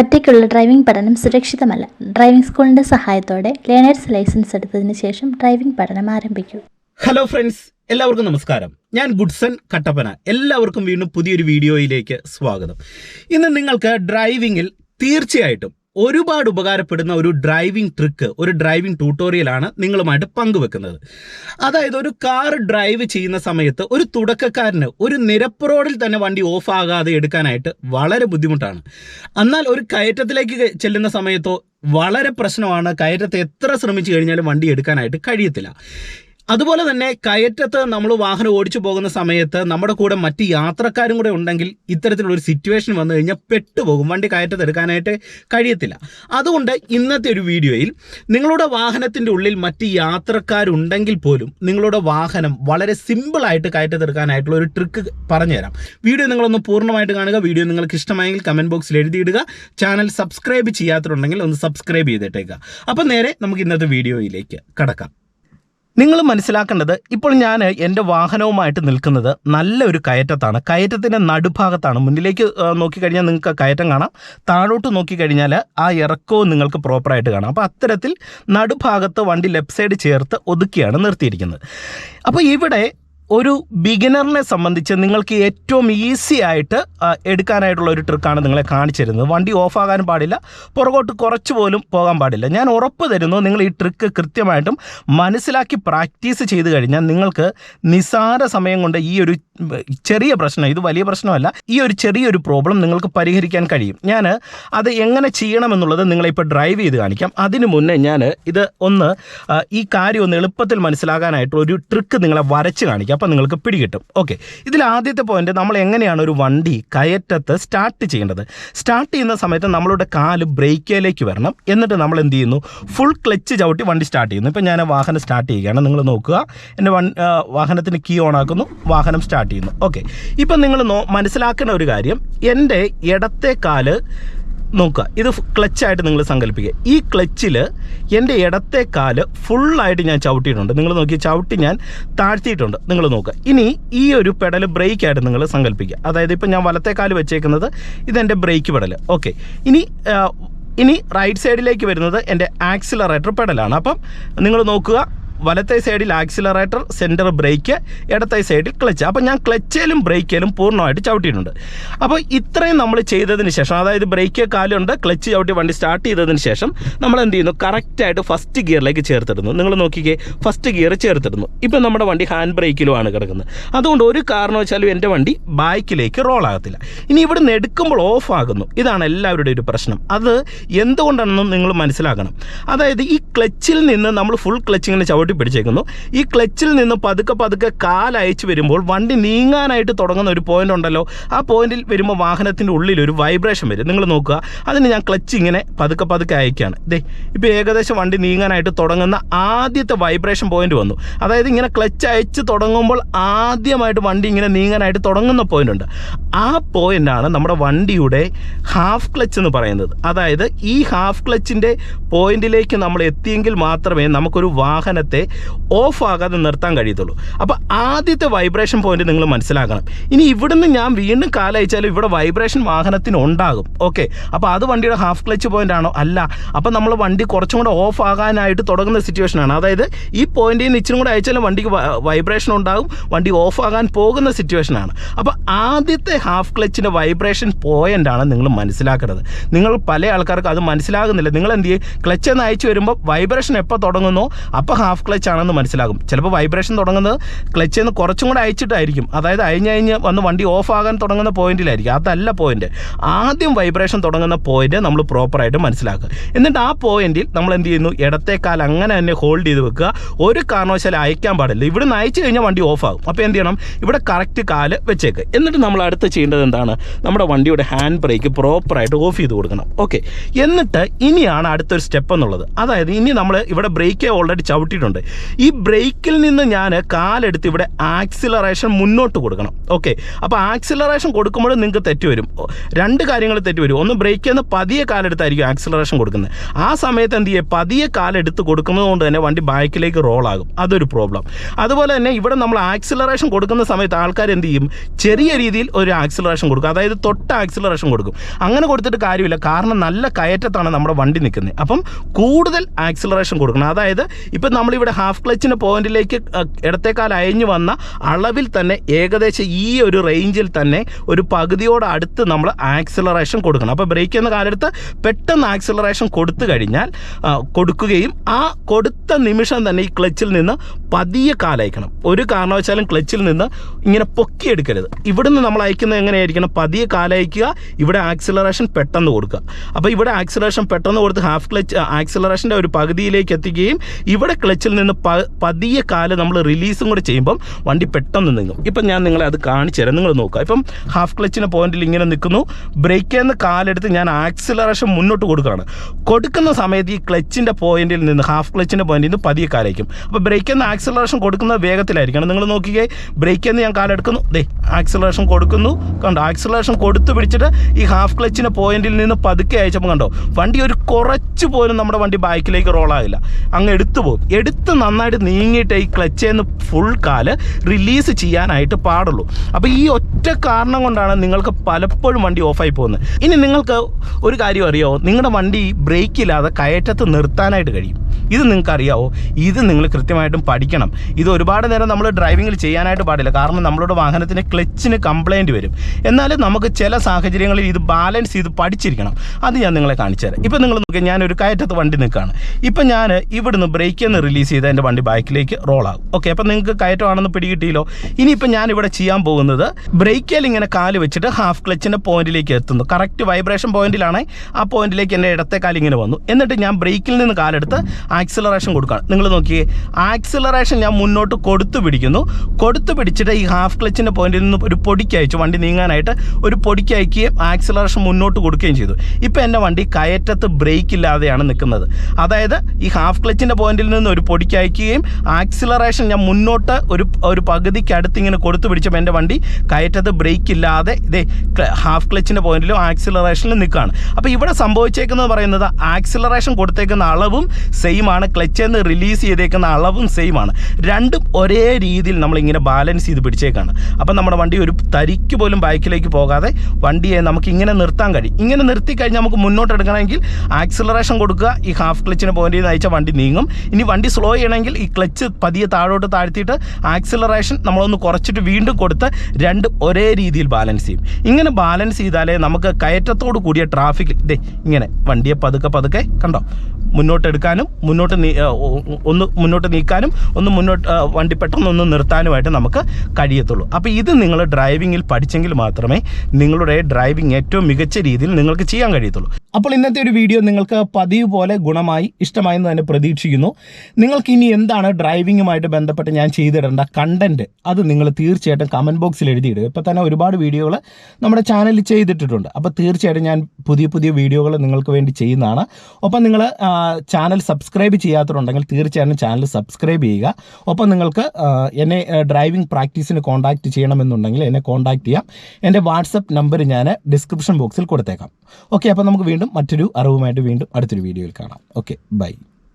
ഒറ്റയ്ക്കുള്ള driving പഠനം സുരക്ഷിതമല്ല. Driving സ്കൂളിന്റെ സഹായത്തോടെ ലേണേഴ്സ് ലൈസൻസ് എടുത്തതിന് ശേഷം ഡ്രൈവിംഗ് പഠനം ആരംഭിക്കും. ഹലോ ഫ്രണ്ട്സ് എല്ലാവർക്കും നമസ്കാരം. ഞാൻ ഗുഡ്സൺ കട്ടപ്പന. എല്ലാവർക്കും വീണ്ടും പുതിയൊരു വീഡിയോയിലേക്ക് സ്വാഗതം. ഇന്ന് നിങ്ങൾക്ക് ഡ്രൈവിംഗിൽ തീർച്ചയായിട്ടും ഒരുപാട് ഉപകാരപ്പെടുന്ന ഒരു ഡ്രൈവിംഗ് ട്രിക്ക് ഒരു ഡ്രൈവിംഗ് ട്യൂട്ടോറിയലാണ് നിങ്ങളുമായിട്ട് പങ്കുവെക്കുന്നത്. അതായത് ഒരു കാർ ഡ്രൈവ് ചെയ്യുന്ന സമയത്ത് ഒരു തുടക്കക്കാരന് ഒരു നിരപ്പ് റോഡിൽ തന്നെ വണ്ടി ഓഫ് ആകാതെ എടുക്കാനായിട്ട് വളരെ ബുദ്ധിമുട്ടാണ്. എന്നാൽ ഒരു കയറ്റത്തിലേക്ക് ചെല്ലുന്ന സമയത്തോ വളരെ പ്രശ്നമാണ്. കയറ്റത്തെ എത്ര ശ്രമിച്ചു കഴിഞ്ഞാലും വണ്ടി എടുക്കാനായിട്ട് കഴിയത്തില്ല. അതുപോലെ തന്നെ കയറ്റത്ത് നമ്മൾ വാഹനം ഓടിച്ചു പോകുന്ന സമയത്ത് നമ്മുടെ കൂടെ മറ്റ് യാത്രക്കാരും കൂടെ ഉണ്ടെങ്കിൽ ഇത്തരത്തിലുള്ള ഒരു സിറ്റുവേഷൻ വന്നു കഴിഞ്ഞാൽ പെട്ടുപോകും. വണ്ടി കയറ്റത്ത് എടുക്കാനായിട്ട് കഴിയത്തില്ല. അതുകൊണ്ട് ഇന്നത്തെ ഒരു വീഡിയോയിൽ നിങ്ങളുടെ വാഹനത്തിന്റെ ഉള്ളിൽ മറ്റ് യാത്രക്കാരുണ്ടെങ്കിൽ പോലും നിങ്ങളുടെ വാഹനം വളരെ സിമ്പിളായിട്ട് കയറ്റത്തെടുക്കാനായിട്ടുള്ള ഒരു ട്രിക്ക് പറഞ്ഞുതരാം വീഡിയോ നിങ്ങളൊന്ന് പൂർണമായിട്ട് കാണുക. വീഡിയോ നിങ്ങൾക്ക് ഇഷ്ടമായെങ്കിൽ കമന്റ് ബോക്സിൽ എഴുതിയിടുക. ചാനൽ സബ്സ്ക്രൈബ് ചെയ്യാത്തതുണ്ടെങ്കിൽ ഒന്ന് സബ്സ്ക്രൈബ് ചെയ്തിട്ടേക്കുക അപ്പം നേരെ നമുക്ക് ഇന്നത്തെ വീഡിയോയിലേക്ക് കടക്കാം. നിങ്ങൾ മനസ്സിലാക്കേണ്ടത് ഇപ്പോൾ ഞാൻ എന്റെ വാഹനവുമായിട്ട് നിൽക്കുന്നത് നല്ലൊരു കയറ്റത്താണ്. കയറ്റത്തിന്റെ നടുഭാഗത്താണ്. മുന്നിലേക്ക് നോക്കിക്കഴിഞ്ഞാൽ നിങ്ങൾക്ക് കയറ്റം കാണാം. താഴോട്ട് നോക്കിക്കഴിഞ്ഞാൽ ആ ഇറക്കവും നിങ്ങൾക്ക് പ്രോപ്പറായിട്ട് കാണാം. അപ്പോൾ അത്തരത്തിൽ നടുഭാഗത്ത് വണ്ടി ലെഫ്റ്റ് സൈഡ് ചേർത്ത് ഒതുക്കിയാണ് നിർത്തിയിരിക്കുന്നത്. അപ്പോൾ ഇവിടെ ഒരു ബിഗിനറിനെ സംബന്ധിച്ച് നിങ്ങൾക്ക് ഏറ്റവും ഈസി ആയിട്ട് എടുക്കാനായിട്ടുള്ള ഒരു ട്രിക്കാണ് നിങ്ങളെ കാണിച്ചു തരുന്നത്. വണ്ടി ഓഫാകാൻ പാടില്ല പുറകോട്ട് കുറച്ച് പോലും പോകാൻ പാടില്ല. ഞാൻ ഉറപ്പ് തരുന്നു നിങ്ങൾ ഈ ട്രിക്ക് കൃത്യമായിട്ടും മനസ്സിലാക്കി പ്രാക്ടീസ് ചെയ്ത് കഴിഞ്ഞാൽ നിങ്ങൾക്ക് നിസാര സമയം കൊണ്ട് ഈ ഒരു ചെറിയ പ്രശ്നം ഇത് വലിയ പ്രശ്നമല്ല. ഈ ഒരു ചെറിയൊരു പ്രോബ്ലം നിങ്ങൾക്ക് പരിഹരിക്കാൻ കഴിയും. ഞാൻ അത് എങ്ങനെ ചെയ്യണമെന്നുള്ളത് നിങ്ങളെ ഇപ്പോൾ ഡ്രൈവ് ചെയ്ത് കാണിക്കാം. അതിനു മുന്നേ ഞാൻ ഇത് ഒന്ന് ഈ കാര്യം ഒന്ന് എളുപ്പത്തിൽ മനസ്സിലാകാനായിട്ടുള്ള ഒരു ട്രിക്ക് നിങ്ങളെ വരച്ച് കാണിക്കാം. അപ്പോൾ നിങ്ങൾക്ക് പിടികിട്ടും. ഓക്കെ ഇതിൽ ആദ്യത്തെ പോയിന്റ് നമ്മൾ എങ്ങനെയാണ് ഒരു വണ്ടി കയറ്റത്ത് സ്റ്റാർട്ട് ചെയ്യേണ്ടത്? സ്റ്റാർട്ട് ചെയ്യുന്ന സമയത്ത് നമ്മളുടെ കാൽ ബ്രേക്കിലേക്ക് വരണം. എന്നിട്ട് നമ്മൾ എന്ത് ചെയ്യുന്നു? ഫുൾ ക്ലച്ച് ചവിട്ടി വണ്ടി സ്റ്റാർട്ട് ചെയ്യുന്നു. ഇപ്പം ഞാൻ വാഹനം സ്റ്റാർട്ട് ചെയ്യുകയാണ്. നിങ്ങൾ നോക്കുക. എന്റെ വൺ വാഹനത്തിന് കീ ഓൺ ആക്കുന്നു. വാഹനം സ്റ്റാർട്ട് ചെയ്യുന്നു ഓക്കെ ഇപ്പം നിങ്ങൾ മനസ്സിലാക്കേണ്ട ഒരു കാര്യം എന്റെ ഇടത്തെ കാൽ നോക്കുക. ഇത് ക്ലച്ചായിട്ട് നിങ്ങൾ സങ്കല്പിക്കുക. ഈ ക്ലച്ചിൽ എന്റെ ഇടത്തെ കാൽ ഫുള്ളായിട്ട് ഞാൻ ചവിട്ടിയിട്ടുണ്ട്. നിങ്ങൾ നോക്കി ചവിട്ടി ഞാൻ താഴ്ത്തിയിട്ടുണ്ട്. നിങ്ങൾ നോക്കുക. ഇനി ഈ ഒരു പെഡൽ ബ്രേക്കായിട്ട് നിങ്ങൾ സങ്കല്പിക്കുക. അതായത് ഇപ്പം ഞാൻ വലത്തെ കാൽ വെച്ചേക്കുന്നത് ഇതെന്റെ ബ്രേക്ക് പെഡൽ ഓക്കെ ഇനി ഇനി റൈറ്റ് സൈഡിലേക്ക് വരുന്നത് എന്റെ ആക്സിലറേറ്റർ പെഡലാണ് അപ്പം നിങ്ങൾ നോക്കുക. വലത്തെ സൈഡിൽ ആക്സിലറേറ്റർ സെന്റർ ബ്രേക്ക് ഇടത്തെ സൈഡിൽ ക്ലച്ച് അപ്പോൾ ഞാൻ ക്ലച്ചിലും ബ്രേക്കിലും പൂർണമായിട്ട് ചവിട്ടിയിട്ടുണ്ട്. അപ്പോൾ ഇത്രയും നമ്മൾ ചെയ്തതിന് ശേഷം അതായത് ബ്രേക്ക് കാലുണ്ട് ക്ലച്ച് ചവിട്ടി വണ്ടി സ്റ്റാർട്ട് ചെയ്തതിന് ശേഷം നമ്മൾ എന്ത് ചെയ്യുന്നു? കറക്റ്റായിട്ട് ഫസ്റ്റ് ഗിയറിലേക്ക് ചേർത്തിടുന്നു. നിങ്ങൾ നോക്കിക്കേ ഫസ്റ്റ് ഗിയർ ചേർത്തിടുന്നു. ഇപ്പം നമ്മുടെ വണ്ടി ഹാൻഡ് ബ്രേക്കിലുമാണ് കിടക്കുന്നത്. അതുകൊണ്ട് ഒരു കാരണവശാലും എന്റെ വണ്ടി ബാക്കിലേക്ക് റോൾ ആകത്തില്ല. ഇനി ഇവിടുന്ന് എടുക്കുമ്പോൾ ഓഫ് ആകുന്നു. ഇതാണ് എല്ലാവരുടെയും ഒരു പ്രശ്നം. അത് എന്തുകൊണ്ടാണെന്നും നിങ്ങൾ മനസ്സിലാക്കണം. അതായത് ഈ ക്ലച്ചിൽ നിന്ന് നമ്മൾ ഫുൾ ക്ലച്ചിങ്ങിന് ഇങ്ങനെ ചവിട്ടി പിടിച്ചേക്കുന്നു ഈ ക്ലച്ചിൽ നിന്ന് പതുക്കെ പതുക്കെ കാലയച്ച് വരുമ്പോൾ വണ്ടി നീങ്ങാനായിട്ട് തുടങ്ങുന്ന ഒരു പോയിന്റ് ഉണ്ടല്ലോ. ആ പോയിന്റിൽ വരുമ്പോൾ വാഹനത്തിന്റെ ഉള്ളിൽ ഒരു വൈബ്രേഷൻ വരും. നിങ്ങൾ നോക്കുക. അതിന് ഞാൻ ക്ലച്ച് ഇങ്ങനെ പതുക്കെ പതുക്കെ അയക്കുകയാണ് ദേ ഇപ്പോൾ ഏകദേശം വണ്ടി നീങ്ങാനായിട്ട് തുടങ്ങുന്ന ആദ്യത്തെ വൈബ്രേഷൻ പോയിന്റ് വന്നു. അതായത് ഇങ്ങനെ ക്ലച്ച് അയച്ച് തുടങ്ങുമ്പോൾ ആദ്യമായിട്ട് വണ്ടി ഇങ്ങനെ നീങ്ങാനായിട്ട് തുടങ്ങുന്ന പോയിന്റ് ഉണ്ട്. ആ പോയിന്റാണ് നമ്മുടെ വണ്ടിയുടെ ഹാഫ് ക്ലച്ച് എന്ന് പറയുന്നത്. അതായത് ഈ ഹാഫ് ക്ലച്ചിന്റെ പോയിന്റിലേക്ക് നമ്മൾ എത്തിയെങ്കിൽ മാത്രമേ നമുക്കൊരു വാഹനത്തെ ഓഫ് ആകാതെ നിർത്താൻ കഴിയത്തുള്ളൂ. അപ്പോൾ ആദ്യത്തെ വൈബ്രേഷൻ പോയിന്റ് നിങ്ങൾ മനസ്സിലാക്കണം. ഇനി ഇവിടുന്ന് ഞാൻ വീണ്ടും കാലയച്ചാലും ഇവിടെ വൈബ്രേഷൻ വാഹനത്തിന് ഉണ്ടാകും. ഓക്കെ അപ്പോൾ അത് വണ്ടിയുടെ ഹാഫ് ക്ലച്ച് പോയിന്റ് ആണോ? അല്ല. അപ്പോൾ നമ്മൾ വണ്ടി കുറച്ചും കൂടെ ഓഫ് ആകാനായിട്ട് തുടങ്ങുന്ന സിറ്റുവേഷൻ ആണ്. അതായത് ഈ പോയിന്റിൽ നിന്ന് ഇച്ചിരി കൂടെ അയച്ചാലും വണ്ടിക്ക് വൈബ്രേഷൻ ഉണ്ടാകും. വണ്ടി ഓഫ് ആകാൻ പോകുന്ന സിറ്റുവേഷൻ ആണ്. അപ്പോൾ ആദ്യത്തെ ഹാഫ് ക്ലച്ചിന്റെ വൈബ്രേഷൻ പോയിന്റ് ആണ് നിങ്ങൾ മനസ്സിലാക്കേണ്ടത്. നിങ്ങൾ പല ആൾക്കാർക്ക് അത് മനസ്സിലാകുന്നില്ല. നിങ്ങൾ എന്ത് ചെയ്യും? ക്ലച്ച് എന്ന് അയച്ചു വരുമ്പോൾ വൈബ്രേഷൻ എപ്പോൾ തുടങ്ങുന്നു? അപ്പോൾ ഹാഫ് ക്ലച്ച് ആണെന്ന് മനസ്സിലാകും. ചിലപ്പോൾ വൈബ്രേഷൻ തുടങ്ങുന്നത് ക്ലച്ച് നിന്ന് കുറച്ചും കൂടെ അയച്ചിട്ടായിരിക്കും. അതായത് അയഞ്ഞ് വന്ന് വണ്ടി ഓഫ് ആകാൻ തുടങ്ങുന്ന പോയിന്റിലായിരിക്കും അതല്ല പോയിന്റ് ആദ്യം വൈബ്രേഷൻ തുടങ്ങുന്ന പോയിന്റ് നമ്മൾ പ്രോപ്പറായിട്ട് മനസ്സിലാക്കുക. എന്നിട്ട് ആ പോയിന്റിൽ നമ്മൾ എന്ത് ചെയ്യുന്നു? ഇടത്തേക്കാൽ അങ്ങനെ തന്നെ ഹോൾഡ് ചെയ്ത് വെക്കുക. ഒരു കാരണവശാലും അയക്കാൻ പാടില്ല. ഇവിടെ നിന്ന് അയച്ചു കഴിഞ്ഞാൽ വണ്ടി ഓഫ് ആകും. അപ്പോൾ എന്ത് ചെയ്യണം? ഇവിടെ കറക്റ്റ് കാൽ വെച്ചേക്ക്. എന്നിട്ട് നമ്മൾ അടുത്ത് ചെയ്യേണ്ടത് എന്താണ്? നമ്മുടെ വണ്ടിയുടെ ഹാൻഡ് ബ്രേക്ക് പ്രോപ്പറായിട്ട് ഓഫ് ചെയ്ത് കൊടുക്കണം. ഓക്കെ എന്നിട്ട് ഇനിയാണ് അടുത്തൊരു സ്റ്റെപ്പ് എന്നുള്ളത്. അതായത് ഇനി നമ്മൾ ഇവിടെ ബ്രേക്ക് ഓൾറെഡി ചവിട്ടിയിട്ടുണ്ട്. ചെയ്യുന്നുണ്ട്. ഈ ബ്രേക്കിൽ നിന്ന് ഞാൻ കാലെടുത്ത് ഇവിടെ ആക്സിലറേഷൻ മുന്നോട്ട് കൊടുക്കണം. ഓക്കെ? അപ്പോൾ ആക്സിലറേഷൻ കൊടുക്കുമ്പോൾ നിങ്ങൾക്ക് തെറ്റ് വരും. രണ്ട് കാര്യങ്ങൾ തെറ്റ് വരും. ഒന്ന് ബ്രേക്കിൽ നിന്ന് പതിയെ കാലെടുത്തായിരിക്കും ആക്സിലറേഷൻ കൊടുക്കുന്നത്. ആ സമയത്ത് എന്ത് ചെയ്യുക പതിയെ കാലെടുത്ത് കൊടുക്കുന്നത് കൊണ്ട് തന്നെ വണ്ടി ബാക്കിലേക്ക് റോളാകും അതൊരു പ്രോബ്ലം. അതുപോലെ തന്നെ ഇവിടെ നമ്മൾ ആക്സിലറേഷൻ കൊടുക്കുന്ന സമയത്ത് ആൾക്കാർ എന്ത് ചെയ്യും? ചെറിയ രീതിയിൽ ഒരു ആക്സിലറേഷൻ കൊടുക്കും. അതായത് തൊട്ട് ആക്സിലറേഷൻ കൊടുക്കും. അങ്ങനെ കൊടുത്തിട്ട് കാര്യമില്ല. കാരണം നല്ല കയറ്റത്താണ് നമ്മുടെ വണ്ടി നിൽക്കുന്നത്. അപ്പം കൂടുതൽ ആക്സിലറേഷൻ കൊടുക്കണം. അതായത് ഇപ്പം നമ്മളിവിടെ ഹാഫ് ക്ലച്ചിന് പോയിന്റിലേക്ക് ഇടത്തേക്കാൽ അയഞ്ഞു വന്ന അളവിൽ തന്നെ ഏകദേശം ഈ ഒരു റേഞ്ചിൽ തന്നെ ഒരു പകുതിയോട് അടുത്ത് നമ്മൾ ആക്സിലറേഷൻ കൊടുക്കണം. അപ്പോൾ ബ്രേക്ക് എന്ന കാലെടുത്ത് പെട്ടെന്ന് ആക്സിലറേഷൻ കൊടുത്തു കഴിഞ്ഞാൽ കൊടുക്കുകയും ആ കൊടുത്ത നിമിഷം തന്നെ ഈ ക്ലച്ചിൽ നിന്ന് പതിയെ കാലയക്കണം. ഒരു കാരണവശാലും ക്ലച്ചിൽ നിന്ന് ഇങ്ങനെ പൊക്കിയെടുക്കരുത്. ഇവിടുന്ന് നമ്മൾ അയക്കുന്നത് എങ്ങനെയായിരിക്കണം? പതിയെ കാലയക്കുക ഇവിടെ ആക്സിലറേഷൻ പെട്ടെന്ന് കൊടുക്കുക. അപ്പോൾ ഇവിടെ ആക്സിലറേഷൻ പെട്ടെന്ന് കൊടുത്ത് ഹാഫ് ക്ലച്ച് ആക്സിലറേഷന്റെ ഒരു പകുതിയിലേക്ക് എത്തിക്കുകയും ഇവിടെ ക്ലച്ചിൽ നിന്ന് പ- പതിയെ കാൽ നമ്മൾ റിലീസും കൂടെ ചെയ്യുമ്പം വണ്ടി പെട്ടെന്ന് നീങ്ങും. ഇപ്പം ഞാൻ നിങ്ങളെ അത് കാണിച്ചു തരാം. നിങ്ങൾ നോക്കുക. ഇപ്പം ഹാഫ് ക്ലച്ചിന് പോയിന്റിൽ ഇങ്ങനെ നിൽക്കുന്നു. ബ്രേക്കിൽ നിന്ന് കാലെടുത്ത് ഞാൻ ആക്സിലറേഷൻ മുന്നോട്ട് കൊടുക്കുകയാണ്. കൊടുക്കുന്ന സമയത്ത് ഈ ക്ലച്ചിന്റെ പോയിന്റിൽ നിന്ന് ഹാഫ് ക്ലച്ചിന്റെ പോയിന്റിൽ നിന്ന് പതിയെ കാലയ്ക്കും. അപ്പോൾ ബ്രേക്കിൽ നിന്ന് ആക്സിലറേഷൻ കൊടുക്കുന്ന വേഗത്തിലായിരിക്കണം. നിങ്ങൾ നോക്കിയേ ബ്രേക്കിൽ നിന്ന് ഞാൻ കാലെടുക്കുന്നു. ദേ ആക്സിലറേഷൻ കൊടുക്കുന്നു. കണ്ടോ? ആക്സിലറേഷൻ കൊടുത്തു പിടിച്ചിട്ട് ഈ ഹാഫ് ക്ലച്ചിന്റെ പോയിന്റിൽ നിന്ന് പതുക്കെ അയച്ചപ്പോൾ കണ്ടോ? വണ്ടി ഒരു കുറച്ച് പോലും നമ്മുടെ വണ്ടി ബാക്കിലേക്ക് റോളാകില്ല അങ്ങ് എടുത്തു പോകും. എടുത്ത് നന്നായിട്ട് നീങ്ങിയിട്ട് ഈ ക്ലച്ചിൽ നിന്ന് ഫുൾ കാൽ റിലീസ് ചെയ്യാനായിട്ട് പാടുള്ളൂ. അപ്പോൾ ഈ ഒറ്റ കാരണം കൊണ്ടാണ് നിങ്ങൾക്ക് പലപ്പോഴും വണ്ടി ഓഫായി പോകുന്നത്. ഇനി നിങ്ങൾക്ക് ഒരു കാര്യം അറിയാമോ നിങ്ങളുടെ വണ്ടി ബ്രേക്കില്ലാതെ കയറ്റത്ത് നിർത്താനായിട്ട് കഴിയും. ഇത് നിങ്ങൾക്ക് അറിയാവോ ഇത് നിങ്ങൾ കൃത്യമായിട്ടും പഠിക്കണം. ഇത് ഒരുപാട് നേരം നമ്മൾ ഡ്രൈവിങ്ങിൽ ചെയ്യാനായിട്ട് പാടില്ല. കാരണം നമ്മളുടെ വാഹനത്തിന് ക്ലച്ചിന് കംപ്ലൈന്റ് വരും. എന്നാലും നമുക്ക് ചില സാഹചര്യങ്ങളിൽ ഇത് ബാലൻസ് ചെയ്ത് പഠിച്ചിരിക്കണം. അത് ഞാൻ നിങ്ങളെ കാണിച്ചു തരാം. ഇപ്പം നിങ്ങൾ നോക്കിയാൽ ഞാനൊരു കയറ്റത്ത് വണ്ടി നിൽക്കുകയാണ്. ഇപ്പം ഞാൻ ഇവിടുന്ന് ബ്രേക്കിൽ നിന്ന് റിലീസ് ചെയ്ത് എന്റെ വണ്ടി ബാക്കിലേക്ക് റോളാകും ഓക്കെ അപ്പം നിങ്ങൾക്ക് കയറ്റമാണെന്ന് പിടികിട്ടിയല്ലോ? ഇനിയിപ്പോൾ ഞാൻ ഇവിടെ ചെയ്യാൻ പോകുന്നത് ബ്രേക്കിൽ ഇങ്ങനെ കാൽ വെച്ചിട്ട് ഹാഫ് ക്ലച്ചിന്റെ പോയിന്റിലേക്ക് എത്തുന്നു. കറക്റ്റ് വൈബ്രേഷൻ പോയിന്റിലാണ് ആ പോയിന്റിലേക്ക് എന്റെ ഇടത്തെ കാലിങ്ങനെ വന്നു. എന്നിട്ട് ഞാൻ ബ്രേക്കിൽ നിന്ന് കാലെടുത്ത് ആക്സിലറേഷൻ കൊടുക്കുകയാണ്. നിങ്ങൾ നോക്കിയേ ആക്സിലറേഷൻ ഞാൻ മുന്നോട്ട് കൊടുത്തു പിടിക്കുന്നു. കൊടുത്തു പിടിച്ചിട്ട് ഈ ഹാഫ് ക്ലച്ചിന്റെ പോയിന്റിൽ നിന്ന് ഒരു പൊടിക്ക് അയച്ചു. വണ്ടി നീങ്ങാനായിട്ട് ഒരു പൊടിക്ക് അയക്കുകയും ആക്സിലറേഷൻ മുന്നോട്ട് കൊടുക്കുകയും ചെയ്തു. ഇപ്പോൾ എന്റെ വണ്ടി കയറ്റത്ത് ബ്രേക്ക് ഇല്ലാതെയാണ് നിൽക്കുന്നത്. അതായത് ഈ ഹാഫ് ക്ലച്ചിന്റെ പോയിന്റിൽ നിന്ന് ഒരു പൊടിക്ക് അയക്കുകയും ആക്സിലറേഷൻ ഞാൻ മുന്നോട്ട് ഒരു ഒരു പകുതിക്കടുത്ത് ഇങ്ങനെ കൊടുത്തു പിടിച്ചപ്പോൾ എന്റെ വണ്ടി കയറ്റത്ത് ബ്രേക്ക് ഇല്ലാതെ ഇതേ ഹാഫ് ക്ലച്ചിന്റെ പോയിന്റിലും ആക്സിലറേഷനിലും നിൽക്കുകയാണ്. അപ്പോൾ ഇവിടെ സംഭവിച്ചേക്കുന്നത് പറയുന്നത് ആക്സിലറേഷൻ കൊടുത്തേക്കുന്ന അളവും സെയിം ആണ്. ക്ലച്ച് എന്ന് റിലീസ് ചെയ്തേക്കുന്ന അളവും സെയിമാണ് രണ്ടും ഒരേ രീതിയിൽ നമ്മളിങ്ങനെ ബാലൻസ് ചെയ്ത് പിടിച്ചേക്കാണ്. അപ്പം നമ്മുടെ വണ്ടി ഒരു തരിക്ക് പോലും ബൈക്കിലേക്ക് പോകാതെ വണ്ടിയെ നമുക്ക് ഇങ്ങനെ നിർത്താൻ കഴിയും. ഇങ്ങനെ നിർത്തി കഴിഞ്ഞാൽ നമുക്ക് മുന്നോട്ട് എടുക്കണമെങ്കിൽ ആക്സിലറേഷൻ കൊടുക്കുക ഈ ഹാഫ് ക്ലച്ചിന് പോയിന്റ് ചെയ്ത് അയച്ച വണ്ടി നീങ്ങും. ഇനി വണ്ടി സ്ലോ ചെയ്യണമെങ്കിൽ ഈ ക്ലച്ച് പതിയെ താഴോട്ട് താഴ്ത്തിയിട്ട് ആക്സിലറേഷൻ നമ്മളൊന്ന് കുറച്ചിട്ട് വീണ്ടും കൊടുത്ത് രണ്ടും ഒരേ രീതിയിൽ ബാലൻസ് ചെയ്യും. ഇങ്ങനെ ബാലൻസ് ചെയ്താലേ നമുക്ക് കയറ്റത്തോട് കൂടിയ ട്രാഫിക് ഇതേ ഇങ്ങനെ വണ്ടിയെ പതുക്കെ പതുക്കെ കണ്ടോ? മുന്നോട്ട് എടുക്കാനും മുന്നോട്ട് ഒന്ന് മുന്നോട്ട് നീക്കാനും ഒന്ന് മുന്നോട്ട് വണ്ടി പെട്ടെന്ന് ഒന്ന് നിർത്താനുമായിട്ട് നമുക്ക് കഴിയത്തുള്ളൂ. അപ്പോൾ ഇത് നിങ്ങൾ ഡ്രൈവിങ്ങിൽ പഠിച്ചെങ്കിൽ മാത്രമേ നിങ്ങളുടെ ഡ്രൈവിംഗ് ഏറ്റവും മികച്ച രീതിയിൽ നിങ്ങൾക്ക് ചെയ്യാൻ കഴിയത്തുള്ളൂ. അപ്പോൾ ഇന്നത്തെ ഒരു വീഡിയോ നിങ്ങൾക്ക് പതിവ് പോലെ ഗുണമായി ഇഷ്ടമായെന്ന് തന്നെ പ്രതീക്ഷിക്കുന്നു. നിങ്ങൾക്ക് ഇനി എന്താണ് ഡ്രൈവിങ്ങുമായിട്ട് ബന്ധപ്പെട്ട് ഞാൻ ചെയ്തിടേണ്ട കണ്ടന്റ് അത് നിങ്ങൾ തീർച്ചയായിട്ടും കമന്റ് ബോക്സിൽ എഴുതിയിടുക. ഇപ്പോൾ തന്നെ ഒരുപാട് വീഡിയോകൾ നമ്മുടെ ചാനലിൽ ചെയ്തിട്ടിട്ടുണ്ട്. അപ്പോൾ തീർച്ചയായിട്ടും ഞാൻ പുതിയ പുതിയ വീഡിയോകൾ നിങ്ങൾക്ക് വേണ്ടി ചെയ്യുന്നതാണ്. ഒപ്പം നിങ്ങൾ ചാനൽ സബ്സ്ക്രൈബ് ചെയ്യാത്തവരുണ്ടെങ്കിൽ തീർച്ചയായും ചാനൽ സബ്സ്ക്രൈബ് ചെയ്യുക. ഒപ്പം നിങ്ങൾക്ക് എന്നെ ഡ്രൈവിംഗ് പ്രാക്ടീസിന് കോൺടാക്റ്റ് ചെയ്യണമെന്നുണ്ടെങ്കിൽ എന്നെ കോൺടാക്റ്റ് ചെയ്യാം. എന്റെ വാട്സപ്പ് നമ്പർ ഞാൻ ഡിസ്ക്രിപ്ഷൻ ബോക്സിൽ കൊടുത്തേക്കാം. ഓക്കെ അപ്പോൾ നമുക്ക് വീണ്ടും മറ്റൊരു അറിവുമായിട്ട് വീണ്ടും അടുത്തൊരു വീഡിയോയിൽ കാണാം. Okay bye.